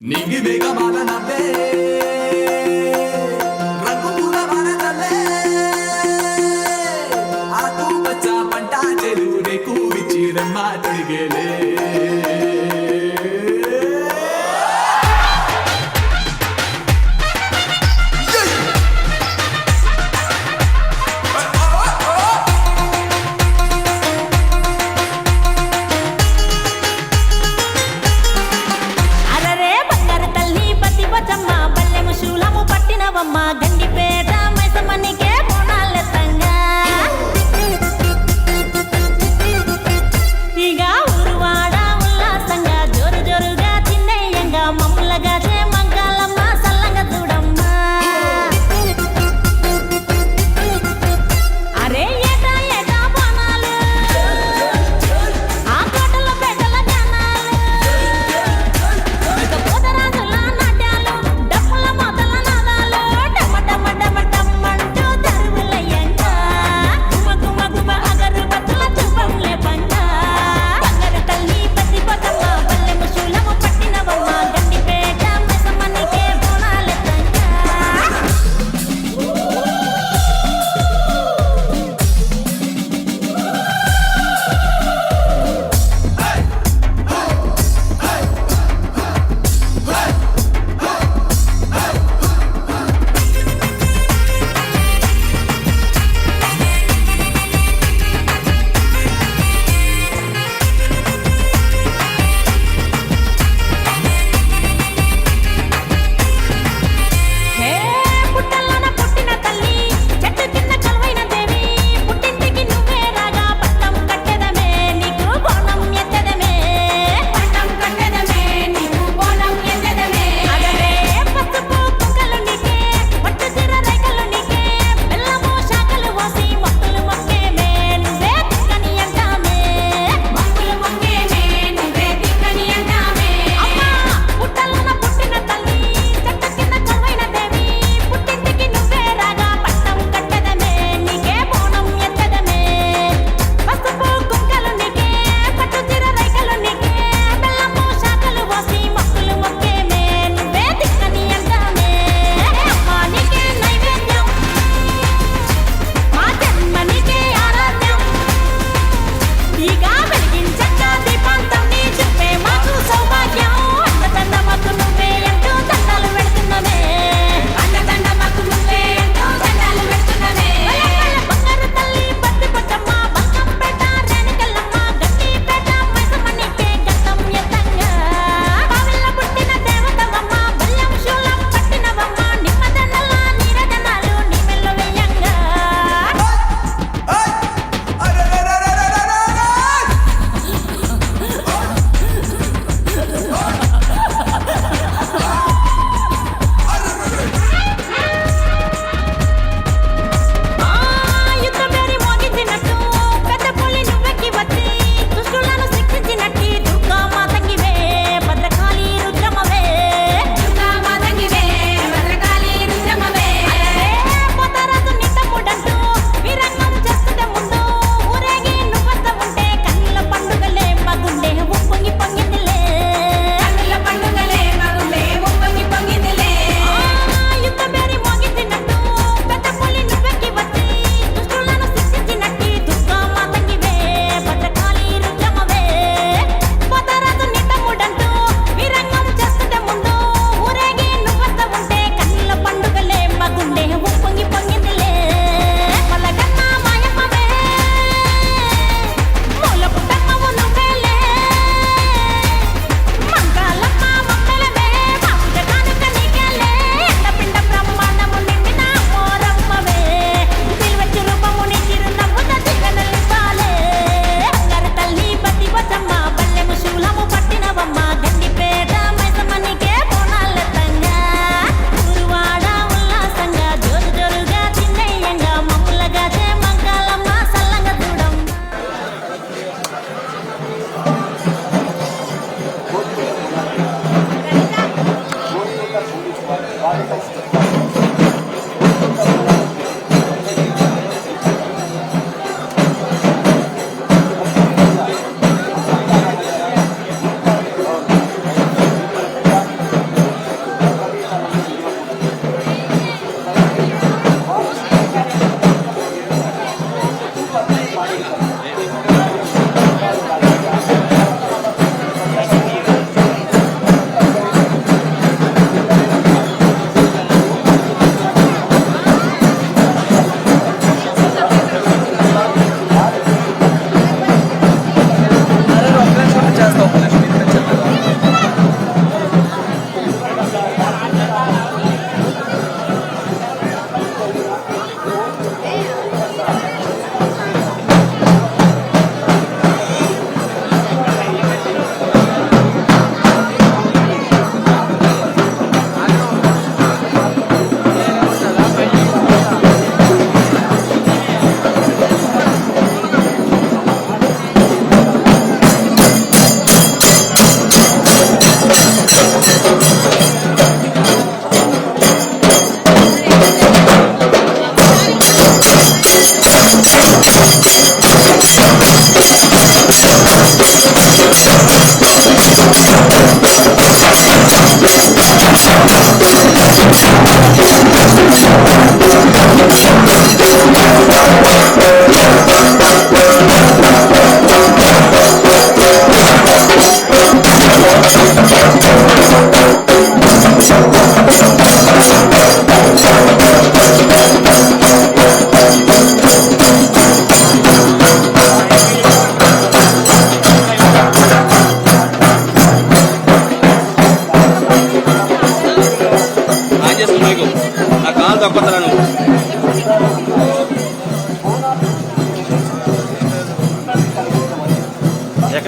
நீங்கி வேகமாக நடந்தே Costa.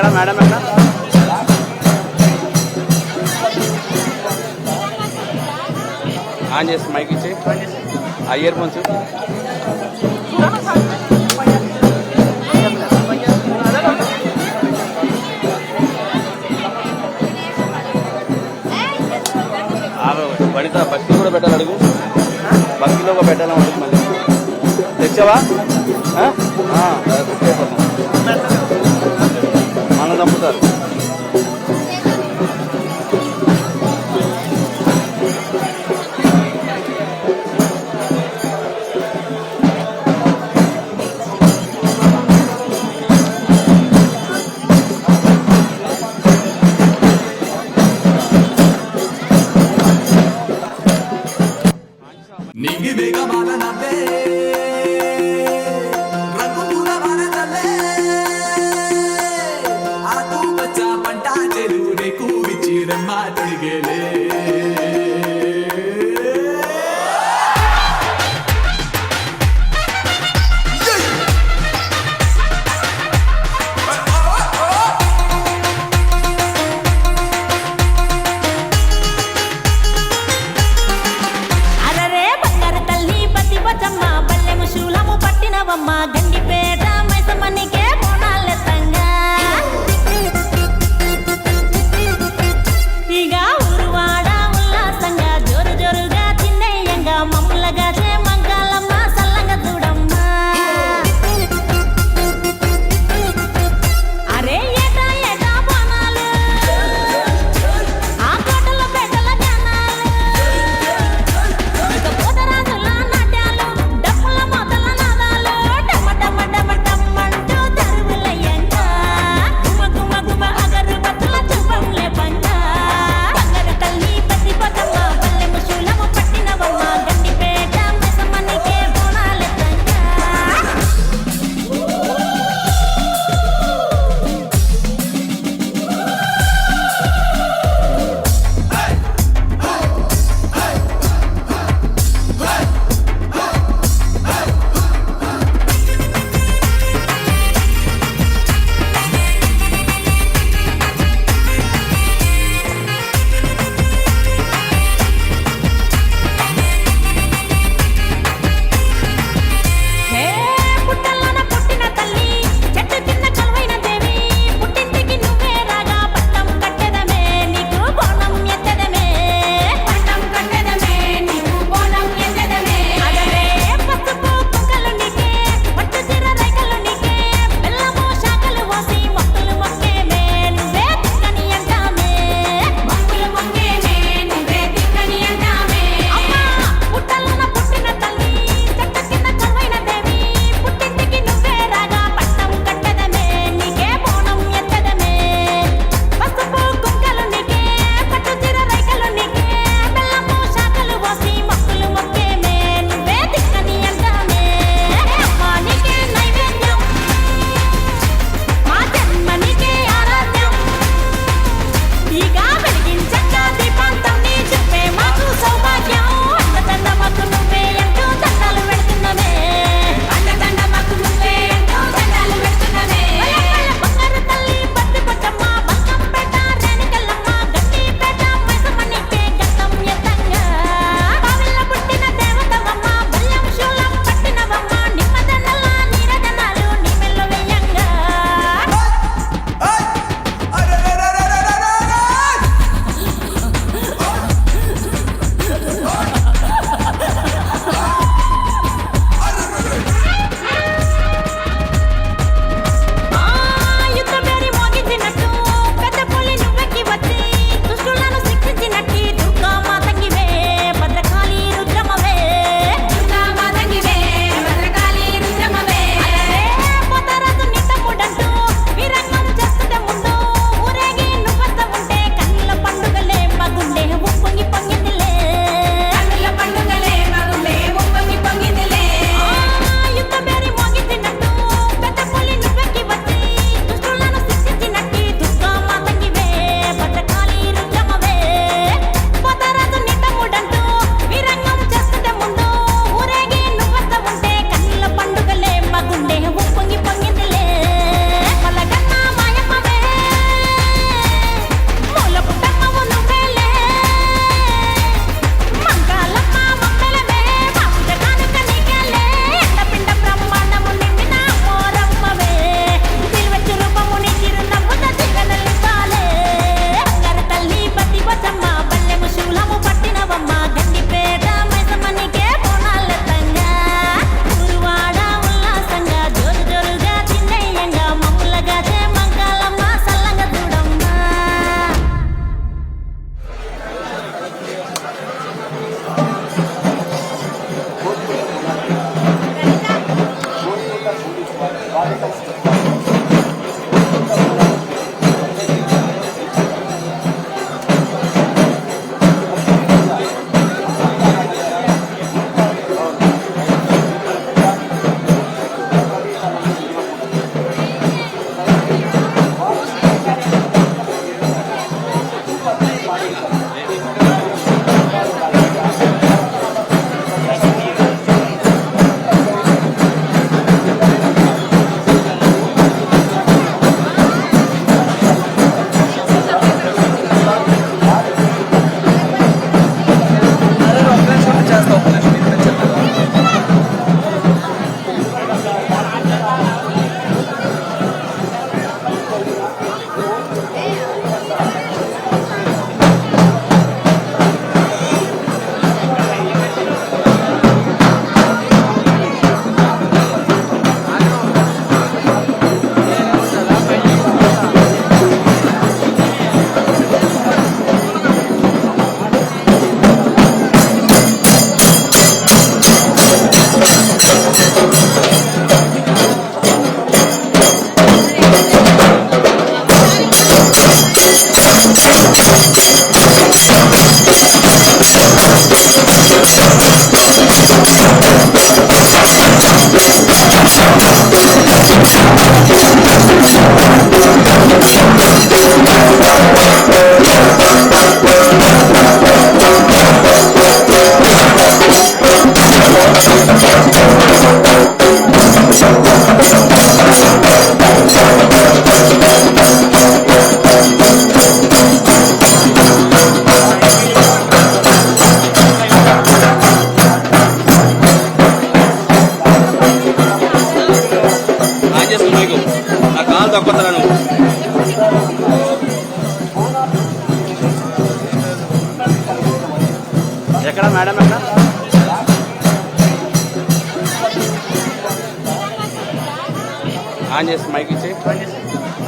ఎక్కడ మేడం ఎక్కడ? ఆన్ చేసి మైక్ ఇచ్చి ఆ ఇయర్ ఫోన్స్. వనిత భక్తి కూడా పెట్టాలి అడుగు. భక్తిలో ఒక పెట్టాలని ఉంటుంది మళ్ళీ. తెచ్చావా? Adam burada.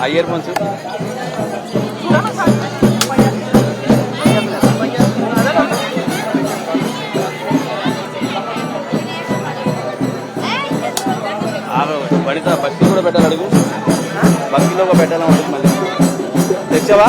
ఆ ఇయర్ ఫోన్స్ భక్తి కూడా పెట్టాలి అడుగు. భక్తిలో పెట్టాలని ఉంటుంది మళ్ళీ. తెచ్చావా?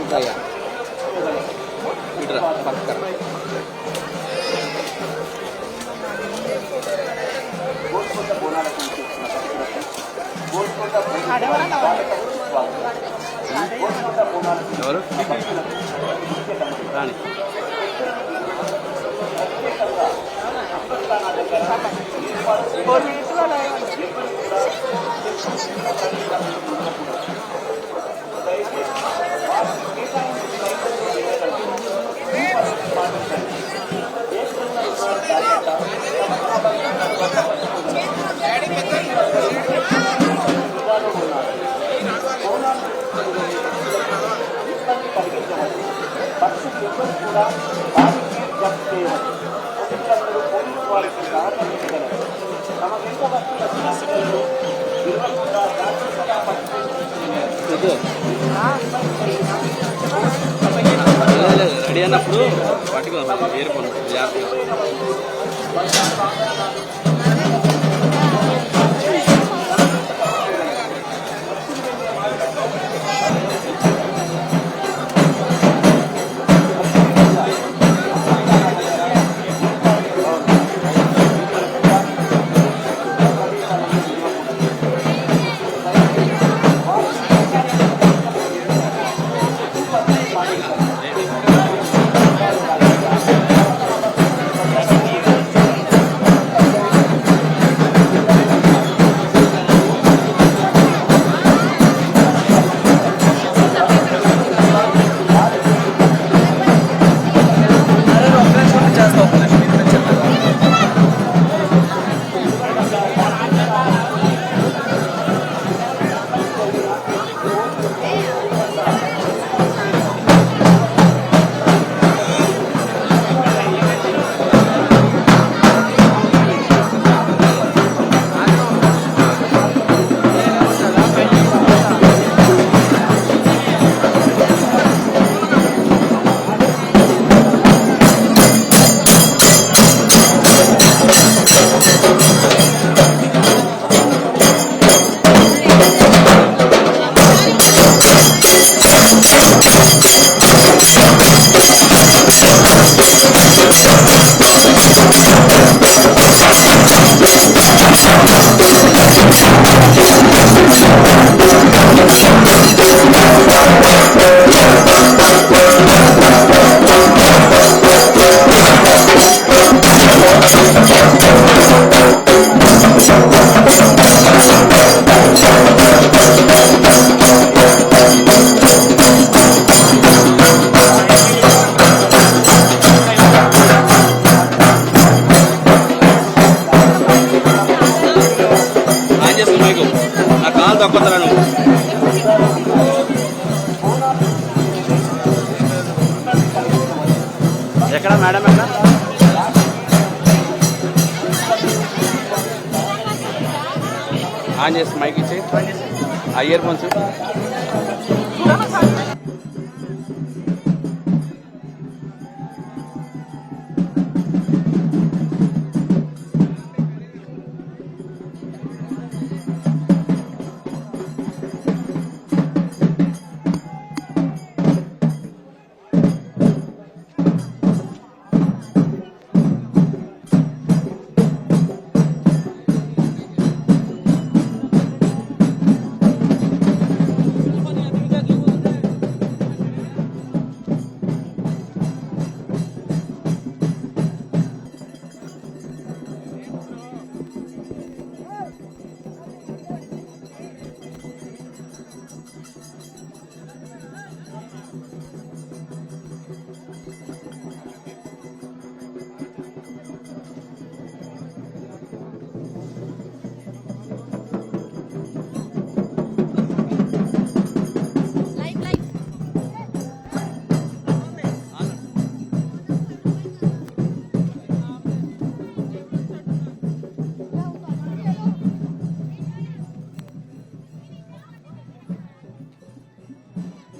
ఉంటాయా ఇటురా పక్కన ఎవరు రాణి ఇది. లేదు, లేదు, రెడీ అన్నప్పుడు పట్టుకో ఏరుకోండి జాగ్రత్తగా. ఆన్ చేసి మైక్ ఇచ్చి ఆ ఇయర్ ఫోన్స్.